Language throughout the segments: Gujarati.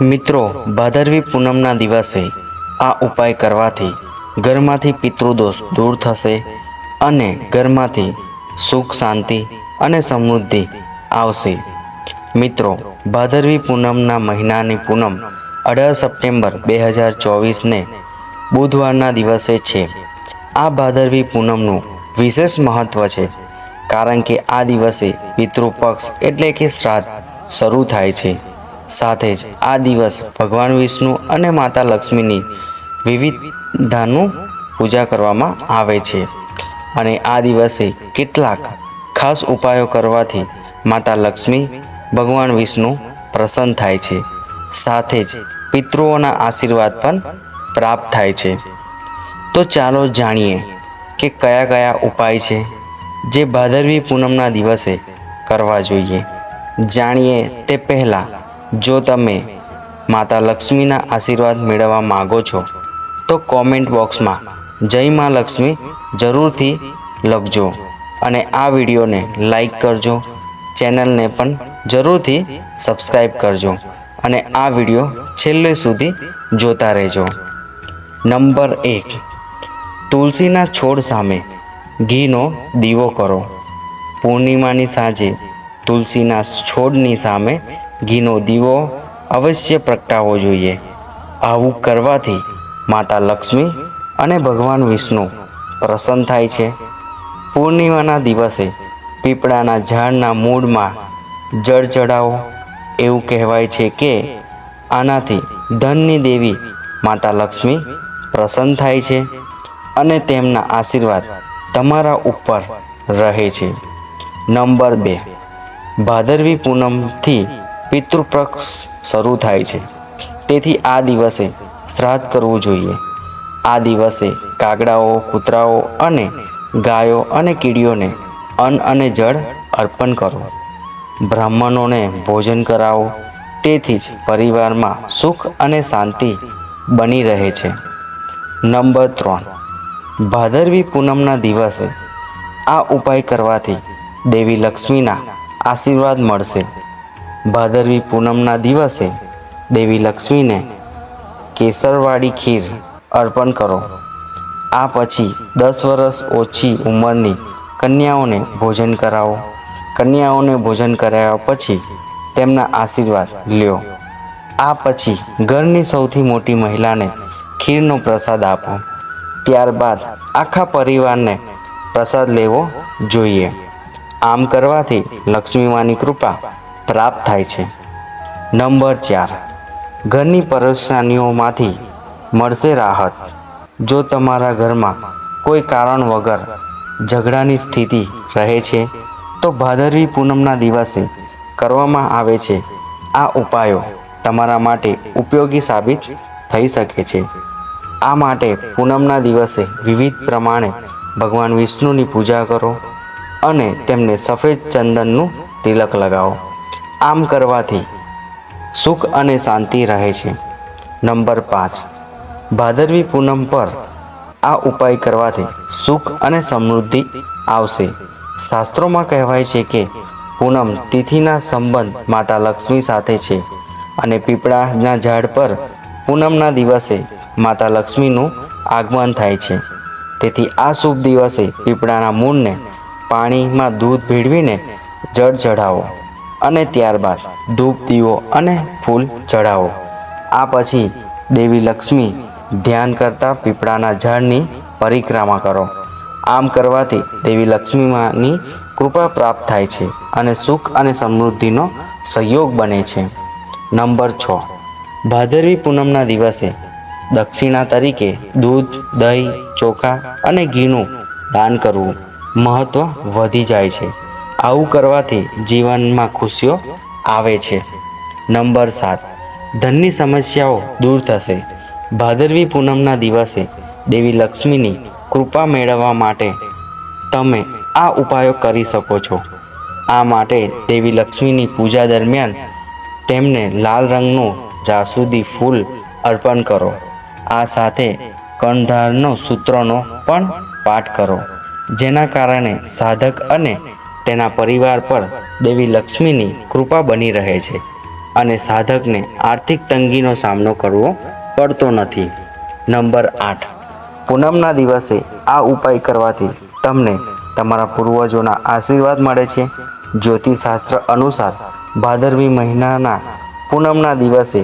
મિત્રો, ભાદરવી પૂનમના દિવસે આ ઉપાય કરવાથી ઘરમાંથી પિતૃદોષ દૂર થશે અને ઘરમાંથી સુખ, શાંતિ અને સમૃદ્ધિ આવશે. મિત્રો, ભાદરવી પૂનમના મહિનાની પૂનમ અઢાર સપ્ટેમ્બર બે હજાર ચોવીસને બુધવારના દિવસે છે. આ ભાદરવી પૂનમનું વિશેષ મહત્વ છે, કારણ કે આ દિવસે પિતૃપક્ષ એટલે કે શ્રાદ્ધ શરૂ થાય છે. સાથે જ આ દિવસ ભગવાન વિષ્ણુ અને માતા લક્ષ્મીની વિવિધતાનું પૂજા કરવામાં આવે છે. અને આ દિવસે કેટલાક ખાસ ઉપાયો કરવાથી માતા લક્ષ્મી ભગવાન વિષ્ણુ પ્રસન્ન થાય છે. સાથે જ પિતૃઓના આશીર્વાદ પણ પ્રાપ્ત થાય છે. તો ચાલો જાણીએ કે કયા કયા ઉપાય છે જે ભાદરવી પૂનમના દિવસે કરવા જોઈએ. જાણીએ તે પહેલાં જો તમે માતા લક્ષ્મીના આશીર્વાદ મેળવવા માગો છો, તો કોમેન્ટ બોક્સમાં જય મા લક્ષ્મી જરૂરથી લખજો અને આ વિડીયોને લાઈક કરજો, ચેનલને પણ જરૂરથી સબસ્ક્રાઈબ કરજો અને આ વીડિયો છેલ્લે સુધી જોતા રહેજો. નંબર એક, તુલસીના છોડ સામે ઘીનો દીવો કરો. પૂર્ણિમાની સાંજે તુલસીના છોડની સામે ઘીનો દીવો અવશ્ય પ્રગટાવવો જોઈએ. આવું કરવાથી માતા લક્ષ્મી અને ભગવાન વિષ્ણુ પ્રસન્ન થાય છે. પૂર્ણિમાના દિવસે પીપળાના ઝાડના મૂળમાં જળ ચડાવો એવું કહેવાય છે કે આનાથી ધનની દેવી માતા લક્ષ્મી પ્રસન્ન થાય છે અને તેમના આશીર્વાદ તમારા ઉપર રહે છે. નંબર બે. ભાદરવી પૂનમથી પિતૃપક્ષ શરૂ થાય છે. તેથી આ દિવસે શ્રાદ્ધ કરવું જોઈએ. આ દિવસે કાગડાઓ, કૂતરાઓ અને ગાયો અને કીડીઓને અન્ન અને જળ અર્પણ કરો. બ્રાહ્મણોને ભોજન કરાવો. તેથી જ પરિવારમાં સુખ અને શાંતિ બની રહે છે. નંબર ત્રણ. ભાદરવી પૂનમના દિવસે આ ઉપાય કરવાથી દેવી લક્ષ્મીના આશીર્વાદ મળશે. ભાદરવી પૂનમના દિવસે દેવી લક્ષ્મીને કેસરવાળી ખીર અર્પણ કરો. આ પછી દસ વર્ષ ઓછી ઉંમરની કન્યાઓને ભોજન કરાવો. કન્યાઓને ભોજન કરાવ્યા પછી તેમના આશીર્વાદ લ્યો. આ પછી ઘરની સૌથી મોટી મહિલાને ખીરનો પ્રસાદ આપો. ત્યારબાદ આખા પરિવારને પ્રસાદ લેવો જોઈએ. આમ કરવાથી લક્ષ્મીમાની કૃપા પ્રાપ્ત થાય છે. નંબર ચાર. ઘરની પરેશાનીઓમાંથી મળશે રાહત. જો તમારા ઘરમાં કોઈ કારણ વગર ઝઘડાની સ્થિતિ રહે છે, તો ભાદરવી પૂનમના દિવસે કરવામાં આવે છે. આ ઉપાયો તમારા માટે ઉપયોગી સાબિત થઈ શકે છે. આ માટે પૂનમના દિવસે વિવિધ પ્રમાણે ભગવાન વિષ્ણુની પૂજા કરો અને તેમને સફેદ ચંદનનું તિલક લગાવો. આમ કરવાથી સુખ અને શાંતિ રહે છે. નંબર પાંચ. ભાદરવી પૂનમ પર આ ઉપાય કરવાથી સુખ અને સમૃદ્ધિ આવશે. શાસ્ત્રોમાં કહેવાય છે કે પૂનમ તિથિના સંબંધ માતા લક્ષ્મી સાથે છે અને પીપળાના ઝાડ પર પૂનમના દિવસે માતા લક્ષ્મીનું આગમન થાય છે. તેથી આ શુભ દિવસે પીપળાના મૂળને પાણીમાં દૂધ ભેળવીને જળ ચઢાવો. અને ત્યારબાદ ધૂપ દીવો અને ફૂલ ચઢાવો. આ પછી દેવી લક્ષ્મી ધ્યાન કરતા પીપળાના ઝાડની પરિક્રમા કરો. આમ કરવાથી દેવી લક્ષ્મીમાંની કૃપા પ્રાપ્ત થાય છે અને સુખ અને સમૃદ્ધિનો સહયોગ બને છે. નંબર છ. ભાદરવી પૂનમના દિવસે દક્ષિણા તરીકે દૂધ, દહીં, ચોખા અને ઘીનું દાન કરવું મહત્વ વધી જાય છે. આવું કરવાથી જીવનમાં ખુશીઓ આવે છે. નંબર સાત. ધનની સમસ્યાઓ દૂર થશે. ભાદરવી પૂનમના દિવસે દેવી લક્ષ્મીની કૃપા મેળવવા માટે તમે આ ઉપાયો કરી શકો છો. આ માટે દેવી લક્ષ્મીની પૂજા દરમિયાન તેમને લાલ રંગનું જાસૂદી ફૂલ અર્પણ કરો. આ સાથે કણધારનો સૂત્રનો પણ પાઠ કરો. જેના કારણે સાધક અને તેના પરિવાર પર દેવી લક્ષ્મીની કૃપા બની રહે છે અને સાધકને આર્થિક તંગીનો સામનો કરવો પડતો નથી. નંબર આઠ. પૂનમના દિવસે આ ઉપાય કરવાથી તમને તમારા પૂર્વજોના આશીર્વાદ મળે છે. જ્યોતિષશાસ્ત્ર અનુસાર ભાદરવી મહિનાના પૂનમના દિવસે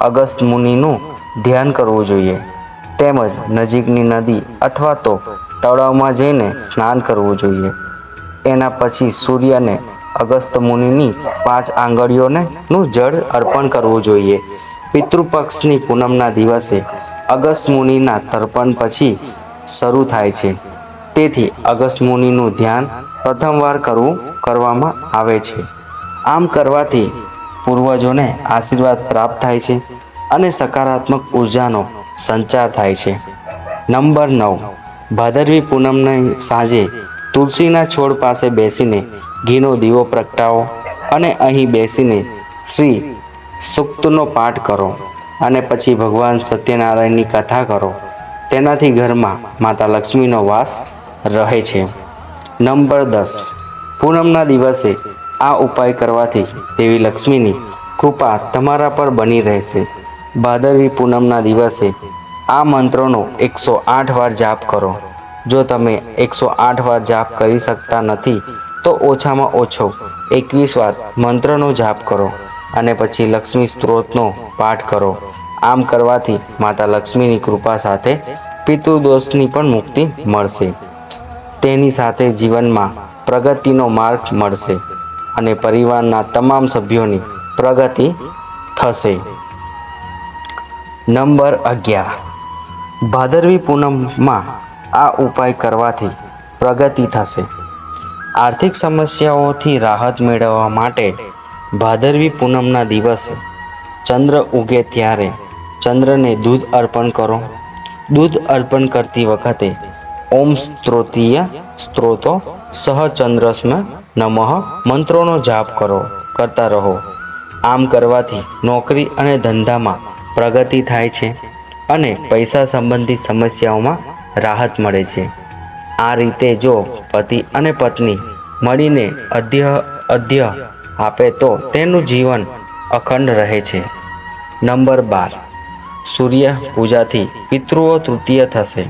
અગસ્ત મુનિનું ધ્યાન કરવું જોઈએ. તેમજ નજીકની નદી અથવા તો તળાવમાં જઈને સ્નાન કરવું જોઈએ. એના પછી સૂર્યને અગસ્ત મુનિની પાંચ આંગળીઓને નું જળ અર્પણ કરવું જોઈએ. પિતૃપક્ષની પૂનમના દિવસે અગસ્ત મુનિના તર્પણ પછી શરૂ થાય છે. તેથી અગસ્ત મુનિનું ધ્યાન પ્રથમવાર કરવું કરવામાં આવે છે. આમ કરવાથી પૂર્વજોને આશીર્વાદ પ્રાપ્ત થાય છે અને સકારાત્મક ઉર્જાનો સંચાર થાય છે. નંબર નવ. ભાદરવી પૂનમની સાંજે તુલસીના છોડ પાસે બેસીને ઘીનો દીવો પ્રગટાવો અને અહીં બેસીને શ્રી સૂક્તનો પાઠ કરો અને પછી ભગવાન સત્યનારાયણની કથા કરો. તેનાથી ઘરમાં માતા લક્ષ્મીનો વાસ રહે છે. નંબર દસ. પૂનમના દિવસે આ ઉપાય કરવાથી દેવી લક્ષ્મીની કૃપા તમારા પર બની રહેશે. ભાદરવી પૂનમના દિવસે આ મંત્રોનો એકસો આઠ વાર જાપ કરો. જો તમે એકસો આઠ વાર જાપ કરી શકતા નથી, તો ઓછામાં ઓછો એકવીસ વાર મંત્રનો જાપ કરો અને પછી લક્ષ્મી સ્ત્રોતનો પાઠ કરો. આમ કરવાથી માતા લક્ષ્મીની કૃપા સાથે પિતૃદોષની પણ મુક્તિ મળશે. તેની સાથે જીવનમાં પ્રગતિનો માર્ગ મળશે અને પરિવારના તમામ સભ્યોની પ્રગતિ થશે. નંબર અગિયાર. ભાદરવી પૂનમમાં આ ઉપાય કરવાથી પ્રગતિ થશે. આર્થિક સમસ્યાઓથી રાહત મેળવવા માટે ભાદરવી પૂનમના દિવસે ચંદ્ર ઉગે ત્યારે ચંદ્રને દૂધ અર્પણ કરો. દૂધ અર્પણ કરતી વખતે ઓમ સ્ત્રોતીય સ્ત્રોતો સહચંદ્રસ્મ નમઃ મંત્રોનો જાપ કરો, કરતા રહો. આમ કરવાથી નોકરી અને ધંધામાં પ્રગતિ થાય છે અને પૈસા સંબંધિત સમસ્યાઓમાં રાહત મળે છે. આ રીતે જો પતિ અને પત્ની મળીને અધ્ય અધ્ય આપે તો તેનું જીવન અખંડ રહે છે. નંબર બાર. સૂર્ય પૂજાથી પિતૃઓ તૃતીય થશે.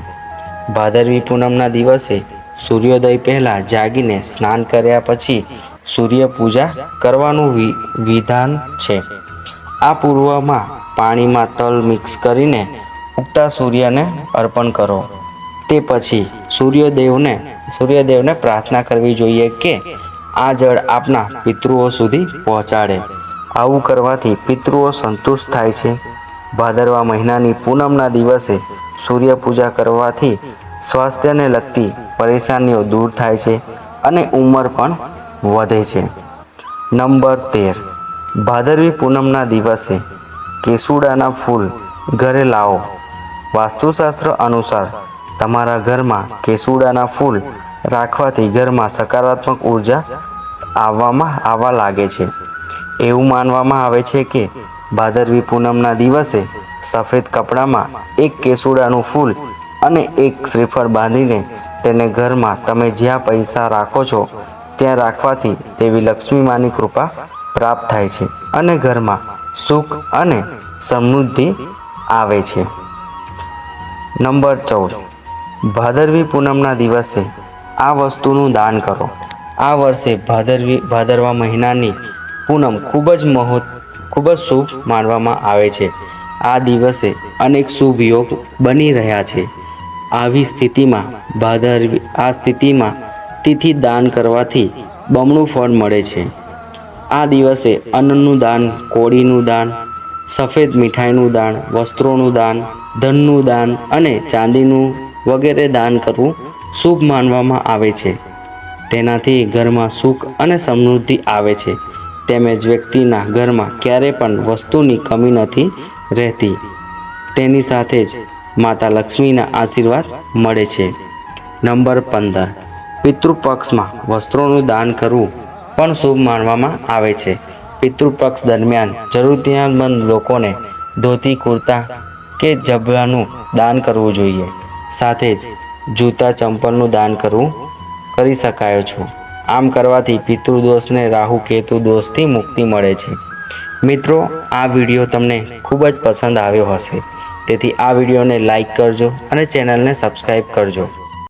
ભાદરવી પૂનમના દિવસે સૂર્યોદય પહેલાં જાગીને સ્નાન કર્યા પછી સૂર્ય પૂજા કરવાનું વિધાન છે. આ પૂર્વમાં પાણીમાં તલ મિક્સ કરીને ઉગતા સૂર્યને અર્પણ કરો. તે પછી સૂર્યદેવને સૂર્યદેવને પ્રાર્થના કરવી જોઈએ કે આ જળ આપના પિતૃઓ સુધી પહોંચાડે. આવું કરવાથી પિતૃઓ સંતુષ્ટ થાય છે. ભાદરવા મહિનાની પૂનમના દિવસે સૂર્ય પૂજા કરવાથી સ્વાસ્થ્યને લગતી પરેશાનીઓ દૂર થાય છે અને ઉંમર પણ વધે છે. નંબર તેર. ભાદરવી પૂનમના દિવસે કેસુડાના ફૂલ ઘરે લાવો. વાસ્તુશાસ્ત્ર અનુસાર તમારા ઘરમાં કેસુડાના ફૂલ રાખવાથી ઘરમાં સકારાત્મક ઊર્જા આવવામાં આવવા લાગે છે. એવું માનવામાં આવે છે કે ભાદરવી પૂનમના દિવસે સફેદ કપડામાં એક કેસુડાનું ફૂલ અને એક શ્રીફળ બાંધીને તેને ઘરમાં તમે જ્યાં પૈસા રાખો છો, ત્યાં રાખવાથી તેવી લક્ષ્મી માની કૃપા પ્રાપ્ત થાય છે અને ઘરમાં સુખ અને સમૃદ્ધિ આવે છે. નંબર ચૌદ. ભાદરવી પૂનમના દિવસે આ વસ્તુનું દાન કરો. આ વર્ષે ભાદરવી ભાદરવા મહિનાની પૂનમ ખૂબ જ મહો ખૂબ જ શુભ માનવામાં આવે છે. આ દિવસે અનેક શુભ યોગ બની રહ્યા છે. આવી સ્થિતિમાં ભાદરવી આ સ્થિતિમાં તિથિ દાન કરવાથી બમણું ફળ મળે છે. આ દિવસે અન્નનું દાન, કોળીનું દાન, સફેદ મીઠાઈનું દાન, વસ્ત્રોનું દાન, ધનનું દાન અને ચાંદીનું વગેરે દાન કરવું શુભ માનવામાં આવે છે. તેનાથી ઘરમાં સુખ અને સમૃદ્ધિ આવે છે. તેમજ વ્યક્તિના ઘરમાં ક્યારે પણ વસ્તુની કમી નથી રહેતી. તેની સાથે જ માતા લક્ષ્મીના આશીર્વાદ મળે છે. નંબર પંદર. પિતૃપક્ષમાં વસ્ત્રોનું દાન કરવું પણ શુભ માનવામાં આવે છે. પિતૃપક્ષ દરમિયાન જરૂરિયાતમંદ લોકોને ધોતી, કુર્તા કે જબલાનું દાન કરવું જોઈએ. સાથે જ જૂતા ચંપલનું દાન કરવું કરી શકાય છો. આમ કરવાથી પિતૃદોષને રાહુ કેતુ દોષથી મુક્તિ મળે છે. મિત્રો, આ વીડિયો તમને ખૂબ જ પસંદ આવ્યો હશે. તેથી આ વિડીયોને લાઈક કરજો અને ચેનલને સબસ્ક્રાઈબ કરજો.